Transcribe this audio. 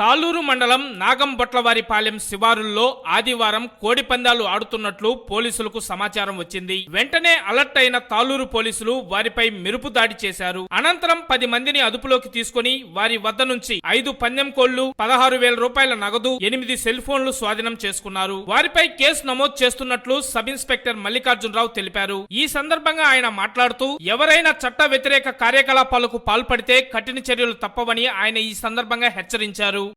తాలూరు మండలం నాగంబొట్లవారిపాలెం శివారుల్లో ఆదివారం కోడిపందాలు ఆడుతున్నట్లు పోలీసులకు సమాచారం వచ్చింది. వెంటనే అలర్ట్ అయిన తాలూరు పోలీసులు వారిపై మెరుపు దాడి చేశారు. అనంతరం పది మందిని అదుపులోకి తీసుకుని వారి వద్ద నుంచి ఐదు పందెం కోళ్ళు పదహారు వేల రూపాయల నగదు ఎనిమిది సెల్ ఫోన్లు స్వాధీనం చేసుకున్నారు. వారిపై కేసు నమోదు చేస్తున్నట్లు సబ్ ఇన్స్పెక్టర్ మల్లికార్జునరావు తెలిపారు. ఈ సందర్భంగా ఆయన మాట్లాడుతూ ఎవరైనా చట్ట వ్యతిరేక కార్యకలాపాలకు పాల్పడితే కఠిన చర్యలు తప్పవని ఆయన ఈ సందర్భంగా హెచ్చరించారు.